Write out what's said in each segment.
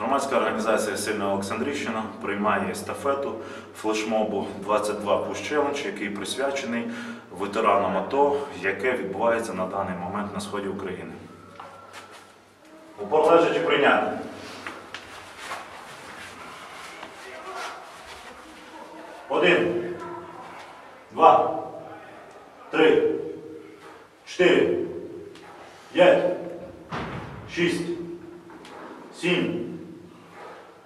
Громадська організація Сильна Олександрівщина приймає естафету флешмобу 22 Push Challenge, який присвячений ветеранам АТО, яке відбувається на даний момент на сході України. Упор лежачи прийняти. Один, два, три, чотири, п'ять, шість, сім,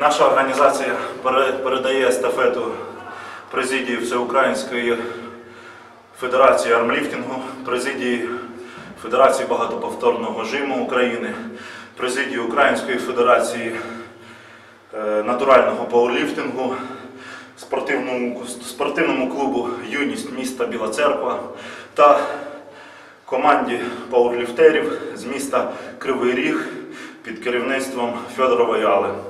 Наша організація передає естафету президії Всеукраїнської Федерації армліфтингу, президії Федерації багатоповторного жиму України, президії Української Федерації е, натурального пауерліфтингу, спортивному, спортивному клубу Юність міста Біла Церква та команді пауерліфтерів з міста Кривий Ріг під керівництвом Федорова Яли.